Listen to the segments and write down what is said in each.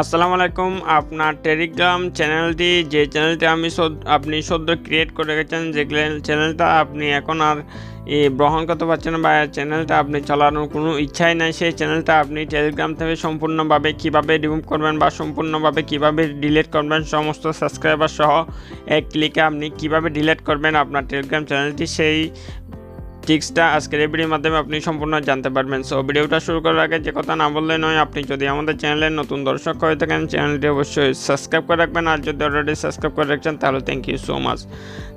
আসসালামু আলাইকুম, আপনার টেলিগ্রাম চ্যানেলটি যে চ্যানেলটি আমি আপনি সদ্য ক্রিয়েট করে রেখেছেন, যে চ্যানেলটা আপনি এখন আর গ্রহণ করতে পারছেন বা চ্যানেলটা আপনি চালানোর কোনো ইচ্ছাই নাই, সেই চ্যানেলটা আপনি টেলিগ্রাম থেকে সম্পূর্ণভাবে কীভাবে রিমুভ করবেন বা সম্পূর্ণভাবে কীভাবে ডিলিট করবেন, সমস্ত সাবস্ক্রাইবার সহ এক ক্লিকে আপনি কীভাবে ডিলিট করবেন আপনার টেলিগ্রাম চ্যানেলটি সেই টিক্সটা আজকের এই ভিডিওর মাধ্যমে আপনি সম্পূর্ণ জানতে পারবেন। সো ভিডিওটা শুরু করার আগে যে কথা না বললে নয়, আপনি যদি আমাদের চ্যানেলের নতুন দর্শক হয়ে থাকেন, চ্যানেলটি অবশ্যই সাবস্ক্রাইব করে রাখবেন। আর যদি অলরেডি সাবস্ক্রাইব করে রাখছেন, তাহলে thank you so much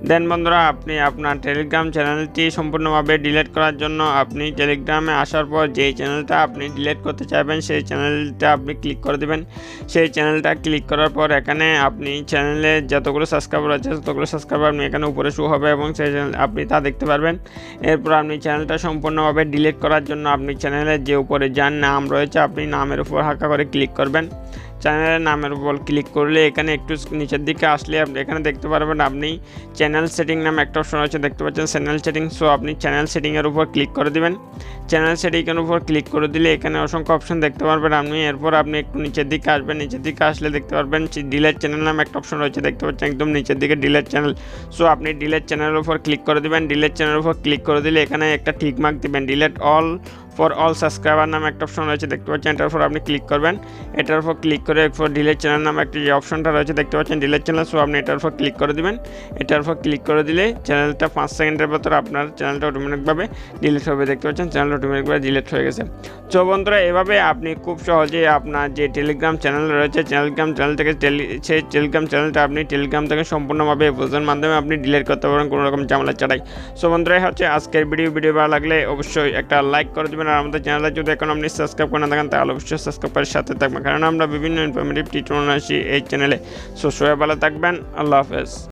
then বন্ধুরা, আপনি আপনার টেলিগ্রাম চ্যানেলটি সম্পূর্ণভাবে ডিলিট করার জন্য আপনি টেলিগ্রামে আসার পর যেই চ্যানেলটা আপনি ডিলিট করতে চাইবেন, সেই চ্যানেলটা আপনি ক্লিক করে দেবেন। সেই চ্যানেলটা ক্লিক করার পর এখানে আপনি চ্যানেলে যতগুলো সাবস্ক্রাইবার আছে, ততগুলো সাবস্ক্রাইবার আপনি এখানে উপরে শো হবে এবং সেই চ্যানেল আপনি তা দেখতে পারবেন। এরপর আপনি চ্যানেলটা সম্পূর্ণভাবে ডিলিট করার জন্য আপনি চ্যানেলের যে উপরে যার নাম রয়েছে, আপনি নামের উপর হাক্কা করে ক্লিক করবেন। চ্যানেলের নামের উপর ক্লিক করলে এখানে একটু নিচের দিকে আসলে আপনি এখানে দেখতে পারবেন আপনি চ্যানেল সেটিং নামে একটা অপশন রয়েছে, দেখতে পাচ্ছেন চ্যানেল সেটিং সো আপনি চ্যানেল সেটিংয়ের উপর ক্লিক করে দিবেন। চ্যানেল সেটিংয়ের উপর ক্লিক করে দিলে এখানে অসংখ্য অপশন দেখতে পারবেন আপনি। এরপর আপনি একটু নিচের দিকে আসবেন, নিচের দিকে আসলে দেখতে পারবেন ডিলেট চ্যানেল নামে একটা অপশন রয়েছে, দেখতে পাচ্ছেন একদম নিচের দিকে ডিলেট চ্যানেল সো আপনি ডিলেট চ্যানেলের উপর ক্লিক করে দিবেন ডিলেট চ্যানেলের উপর ক্লিক করে দিলে এখানে একটা ঠিক মার্ক দিবেন delete all for all subscriber নামে একটা অপশন রয়েছে, দেখতে পাচ্ছেন, এটার উপর আপনি ক্লিক করবেন। এটার উপর ক্লিক করে এরপর ডিলেট চ্যানেল নামে একটা যে অপশনটা রয়েছে, দেখতে পাচ্ছেন ডিলেট চ্যানেল সো আপনি এটার উপর ক্লিক করে দিবেন। এটার উপর ক্লিক করে দিলে চ্যানেলটা পাঁচ সেকেন্ডের ভেতর আপনার চ্যানেলটা অটোমেটিকভাবে ডিলিট হবে, দেখতে পাচ্ছেন চ্যানেল অটোমেটিকভাবে ডিলিট হয়ে গেছে। তো বন্ধুরা, এভাবে আপনি খুব সহজে আপনার যে টেলিগ্রাম চ্যানেল রয়েছে টেলিগ্রাম চ্যানেল থেকে সেই টেলিগ্রাম চ্যানেলটা আপনি টেলিগ্রাম থেকে সম্পূর্ণভাবে বোঝার মাধ্যমে আপনি ডিলিট করতে পারেন, কোনো রকম ঝামেলা ছাড়াই। সো বন্ধুরা হচ্ছে আজকের ভিডিও ভিডিও ভালো লাগলে অবশ্যই একটা লাইক করে দেবেন আর আমাদের চ্যানেলে যদি এখন আপনি সাবস্ক্রাইব করে না থাকেন, তাহলে অবশ্যই সাবস্ক্রাইব করে সাথে থাকবেন। কারণ আমরা বিভিন্ন ইনফরমেটিভ টিউটোরিয়াল আসি এই চ্যানেলে সো সবাই ভালো থাকবেন। আল্লাহ হাফেজ।